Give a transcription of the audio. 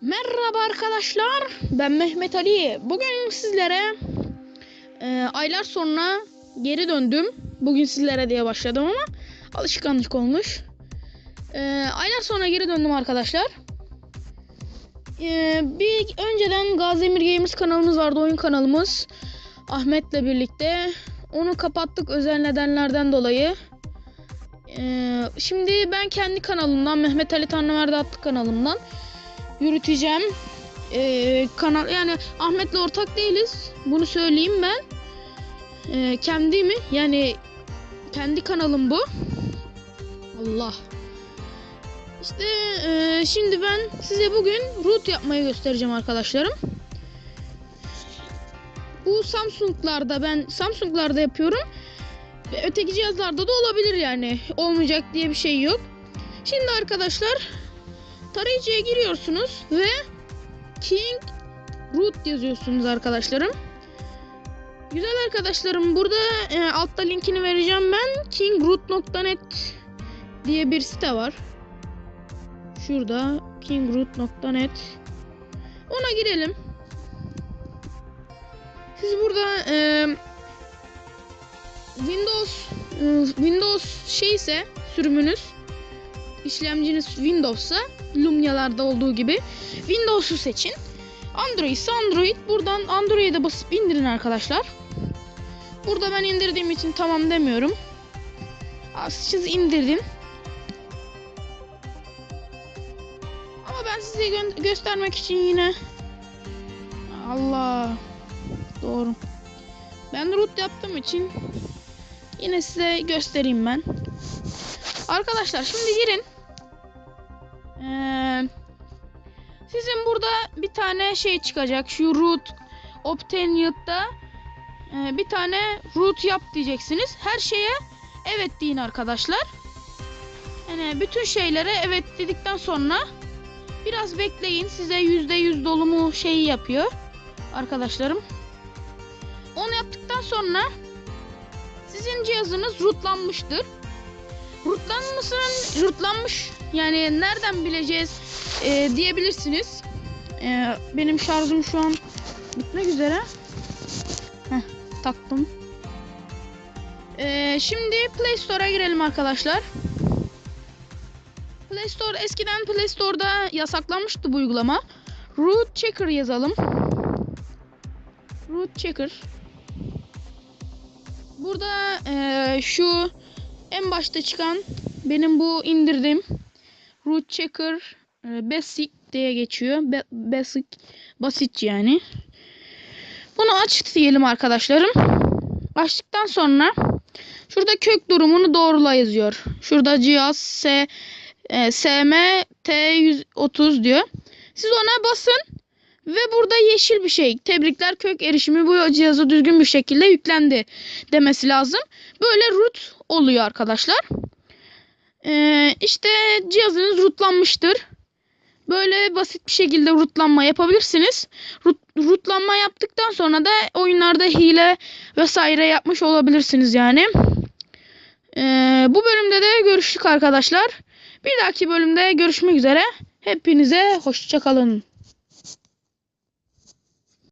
Merhaba arkadaşlar. Ben Mehmet Ali. Bugün sizlere e, aylar sonra geri döndüm. Bugün sizlere diye başladım ama alışkanlık olmuş. E, aylar sonra geri döndüm arkadaşlar. E, bir önceden Gazemir Gamers kanalımız vardı, oyun kanalımız. Ahmet'le birlikte. Onu kapattık özel nedenlerden dolayı. E, şimdi ben kendi kanalımdan Mehmet Ali Tanrıverdi adlı kanalımdan yürüteceğim. Ee, kanal yani Ahmet'le ortak değiliz. Bunu söyleyeyim ben. Ee, kendimi yani kendi kanalım bu. Allah. İşte ee, şimdi ben size bugün root yapmayı göstereceğim arkadaşlarım. Bu Samsung'larda ben Samsung'larda yapıyorum. Ve öteki cihazlarda da olabilir yani. Olmayacak diye bir şey yok. Şimdi arkadaşlar tarayıcıya giriyorsunuz ve King Root yazıyorsunuz arkadaşlarım. Güzel arkadaşlarım burada e, altta linkini vereceğim ben. kingroot.net diye bir site var. Şurada kingroot.net Ona girelim. Siz burada e, Windows e, Windows şeyse sürümünüz işlemciniz Windows'a Lumia'larda olduğu gibi Windows'u seçin. Android ise Android. Buradan Android'e basıp indirin arkadaşlar. Burada ben indirdiğim için tamam demiyorum. Siz indirdim. Ama ben size gö- göstermek için yine Allah doğru. Ben root yaptığım için yine size göstereyim ben. Arkadaşlar şimdi girin. Ee, sizin burada bir tane şey çıkacak. Şu root obtained'da e, bir tane root yap diyeceksiniz. Her şeye evet deyin arkadaşlar. Yani bütün şeylere evet dedikten sonra biraz bekleyin. Size %100 dolumu şeyi yapıyor arkadaşlarım. Onu yaptıktan sonra sizin cihazınız rootlanmıştır. Rootlanmasının rootlanmış yani nereden bileceğiz e, diyebilirsiniz. E, benim şarjım şu an bitmek üzere. Heh, taktım. E, şimdi Play Store'a girelim arkadaşlar. Play Store eskiden Play Store'da yasaklanmıştı bu uygulama. Root Checker yazalım. Root Checker. Burada e, şu en başta çıkan benim bu indirdim. Root Checker e, Basic diye geçiyor. Be- basic basit yani. Bunu aç diyelim arkadaşlarım. Açtıktan sonra şurada kök durumunu doğrula yazıyor. Şurada cihaz S e, SM T130 diyor. Siz ona basın ve burada yeşil bir şey. Tebrikler kök erişimi bu cihaza düzgün bir şekilde yüklendi demesi lazım. Böyle root oluyor arkadaşlar. Ee, işte cihazınız rootlanmıştır. Böyle basit bir şekilde rootlanma yapabilirsiniz. Root, rootlanma yaptıktan sonra da oyunlarda hile vesaire yapmış olabilirsiniz yani. Ee, bu bölümde de görüştük arkadaşlar. Bir dahaki bölümde görüşmek üzere. Hepinize hoşçakalın.